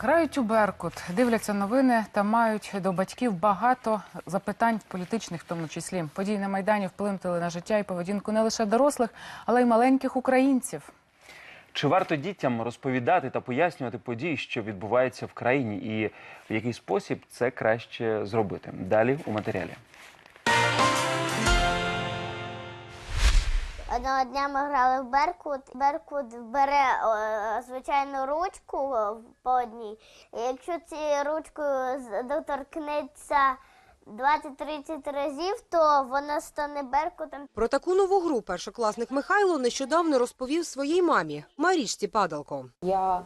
Грають у Беркут, дивляться новини та мають до батьків багато запитань політичних, в тому числі. Події на майдані вплинули на життя і поведінку не лише дорослих, але й маленьких українців. Чи варто дітям розповідати та пояснювати події, що відбуваються в країні, і в який спосіб це краще зробити? Далі у матеріалі. Одного дня ми грали в Беркут. Беркут бере звичайну ручку по одній. І якщо цією ручкою доторкнеться 20-30 разів, то вона стане Беркутом. Про таку нову гру першокласник Михайло нещодавно розповів своїй мамі Марічці Падалко. Я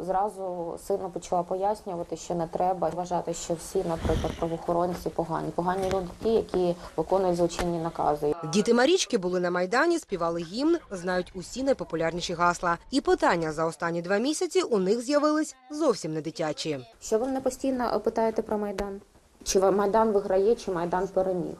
зразу сильно почала пояснювати, що не треба вважати, що всі, наприклад, правоохоронці погані. Погані люди ті, які виконують злочинні накази. Діти Марічки були на майдані, співали гімн, знають усі найпопулярніші гасла. І питання за останні два місяці у них з'явились зовсім не дитячі. Що ви мене постійно питаєте про майдан? Чи майдан виграє, чи майдан переміг?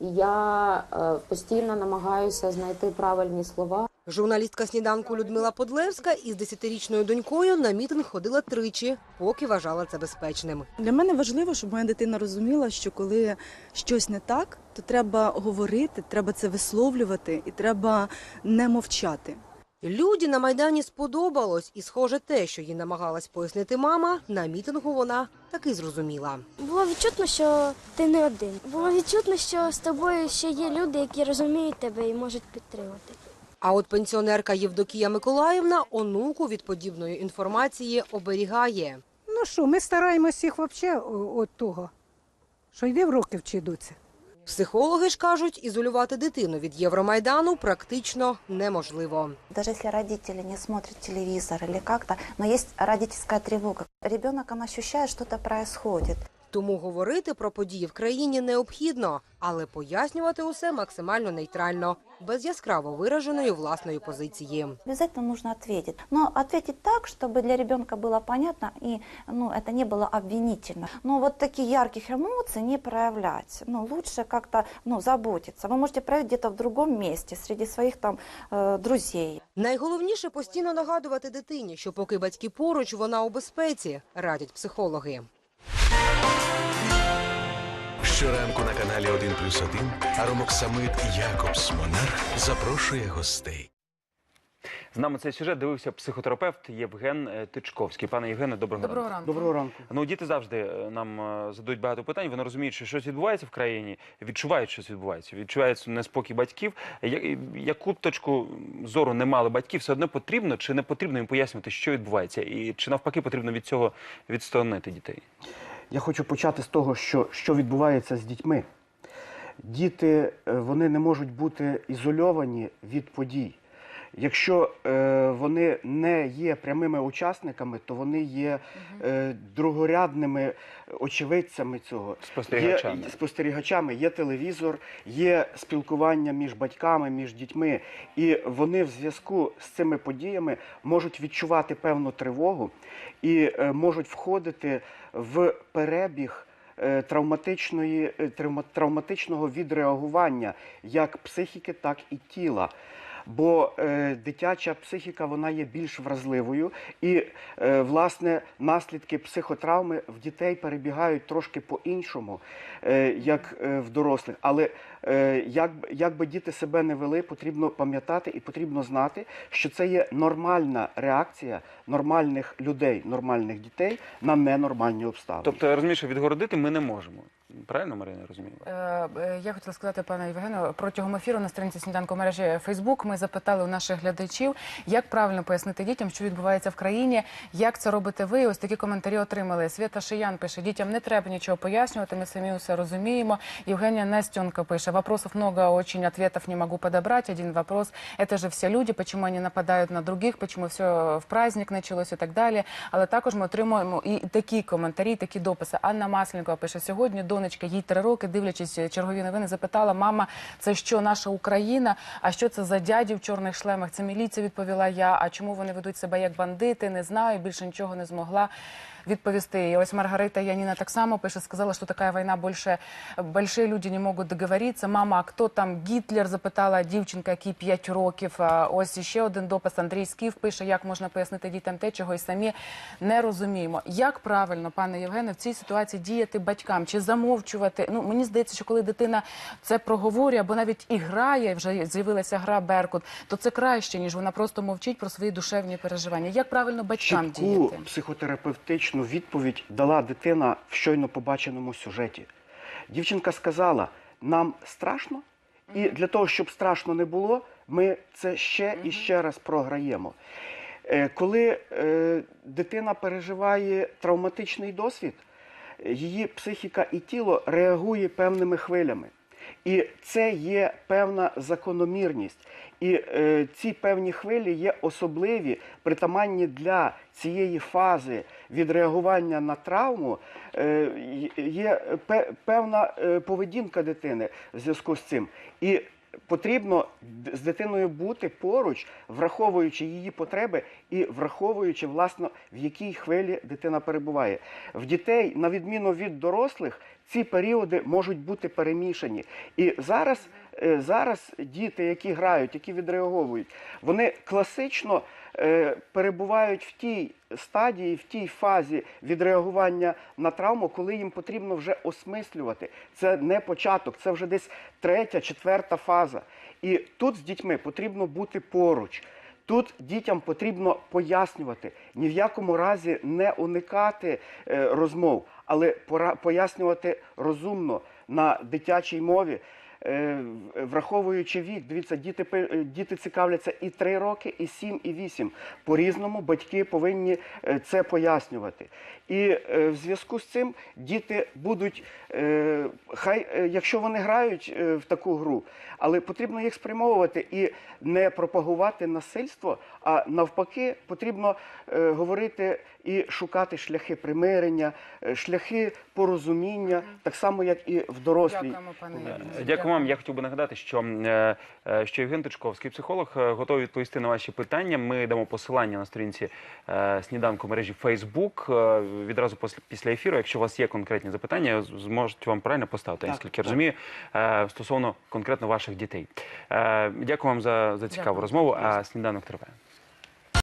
Я е, постійно намагаюся знайти правильні слова. Журналістка сніданку Людмила Подлевська із десятирічною донькою на мітинг ходила тричі, поки вважала це безпечним. Для мене важливо, щоб моя дитина розуміла, що коли щось не так, то треба говорити, треба це висловлювати і треба не мовчати. Люді на майдані сподобалось, і схоже, те, що їй намагалась пояснити мама, на мітингу вона таки зрозуміла. Було відчутно, що ти не один. Було відчутно, що з тобою ще є люди, які розуміють тебе і можуть підтримати. А от пенсіонерка Євдокія Миколаївна онуку від подібної інформації оберігає. Ну що, ми стараємось їх взагалі від того, що йде в роки вчидуться. Психологи ж кажуть, ізолювати дитину від Євромайдану практично неможливо. Даже если родители не смотрят телевизор или как-то, но есть родительская тревога. Ребенок, он ощущает, что-то происходит. Тому говорити про події в країні необхідно, але пояснювати усе максимально нейтрально, без яскраво вираженої власної позиції. Обязательно нужно ответить. Но ответить так, чтобы для ребенка было понятно и ну, это не было обвинительно. Но вот таких ярких эмоций не проявлять. Ну, лучше как-то ну, заботиться. Вы можете проявить где-то в другом месте, среди своих там э, друзей. Найголовніше постійно нагадувати дитині, що поки батьки поруч, вона у безпеці, радять психологи. Щоранку на каналі 1 плюс 1 Аромоксамит Якобс Монарх запрошує гостей. З нами цей сюжет дивився психотерапевт Євген е, Тичковський. Пане Євгене, доброго, Доброго ранку. Доброго ранку. Ну, діти завжди е, нам е, задають багато питань. Вони розуміють, що щось відбувається в країні, відчувають, що щось відбувається. Відчувається неспокій батьків. Я- Яку б точку зору не мали батьки, все одно потрібно чи не потрібно їм пояснювати, що відбувається, і чи навпаки потрібно від цього відсторонити дітей. Я хочу почати з того, що, що відбувається з дітьми. Діти е, вони не можуть бути ізольовані від подій. Якщо е, вони не є прямими учасниками, то вони є е, другорядними очевидцями цього. Спостерігачами. Є, спостерігачами, є телевізор, є спілкування між батьками, між дітьми. І вони в зв'язку з цими подіями можуть відчувати певну тривогу і е, можуть входити в перебіг е, травматичної, е, травматичного відреагування як психіки, так і тіла. Бо е, дитяча психіка вона є більш вразливою, і е, власне наслідки психотравми в дітей перебігають трошки по-іншому, е, як е, в дорослих. Але е, як, як би діти себе не вели, потрібно пам'ятати і потрібно знати, що це є нормальна реакція нормальних людей, нормальних дітей на ненормальні обставини. Тобто що відгородити ми не можемо. Правильно, Марина, я розумію? Е, е, Я хотіла сказати, пане Євгену, протягом ефіру на сторінці сніданку мережі Фейсбук ми запитали у наших глядачів, як правильно пояснити дітям, що відбувається в країні, як це робите ви. Ось такі коментарі отримали. Свята Шиян пише: дітям не треба нічого пояснювати, ми самі усе розуміємо. Євгенія Настенко пише: вопросов много, очень ответов не могу подобрать. Один вопрос: это же все люди, почему они нападають на других, почему все в праздник началось і так далі. Але також ми отримуємо і такі коментарі, і такі дописи. Анна Масленкова пише: сьогодні донечка, їй три роки, дивлячись чергові новини, запитала: мама, це що наша Україна? А що це за дяді в чорних шлемах? Це міліція, відповіла я. А чому вони ведуть себе як бандити? Не знаю, більше нічого не змогла. відповісти. І ось Маргарита Яніна так само пише, сказала, що така війна більше большие люди не можуть договоритися, мама, а хто там Гітлер? Запитала дівчинка, якій 5 років. Ось іще один допис. Андрій Скіф пише, як можна пояснити дітям те, чого й самі не розуміємо. Як правильно, пане Євгене, в цій ситуації діяти батькам чи замовчувати? Ну мені здається, що коли дитина це проговорює або навіть і грає, вже з'явилася гра Беркут, то це краще ніж вона просто мовчить про свої душевні переживання. Як правильно батькам Чітку діяти? психотерапевтичну відповідь дала дитина в щойно побаченому сюжеті. Дівчинка сказала: нам страшно, і для того, щоб страшно не було, ми це ще і ще раз програємо. Е, Коли е, дитина переживає травматичний досвід, її психіка і тіло реагує певними хвилями. І це є певна закономірність. І е, ці певні хвилі є особливі, притаманні для цієї фази відреагування на травму. Е, є певна е, поведінка дитини в зв'язку з цим. І потрібно з дитиною бути поруч, враховуючи її потреби і враховуючи, власно, в якій хвилі дитина перебуває. В дітей, на відміну від дорослих, ці періоди можуть бути перемішані. І зараз, зараз діти, які грають, які відреаговують, вони класично е, перебувають в тій стадії, в тій фазі відреагування на травму, коли їм потрібно вже осмислювати. Це не початок, це вже десь третя, четверта фаза. І тут з дітьми потрібно бути поруч. Тут дітям потрібно пояснювати, ні в якому разі не уникати е, розмов, але пояснювати розумно на дитячій мові. Е, враховуючи вік, дивіться, діти, е, діти цікавляться і 3 роки, і 7, і 8. По-різному батьки повинні е, це пояснювати. І в зв'язку з цим діти будуть, хай, якщо вони грають в таку гру, але потрібно їх спрямовувати і не пропагувати насильство, а навпаки, потрібно говорити і шукати шляхи примирення, шляхи порозуміння, так само, як і в дорослій. Дякуємо, пане Євгене. Вам. Я хотів би нагадати, що, е, е, що Євген Тичковський, психолог, е, готовий відповісти на ваші питання. Ми дамо посилання на сторінці сніданку мережі Facebook відразу після, ефіру. Якщо у вас є конкретні запитання, зможуть вам правильно поставити, наскільки я розумію, стосовно конкретно ваших дітей. Дякую вам за, за цікаву Дякую. розмову. А сніданок триває.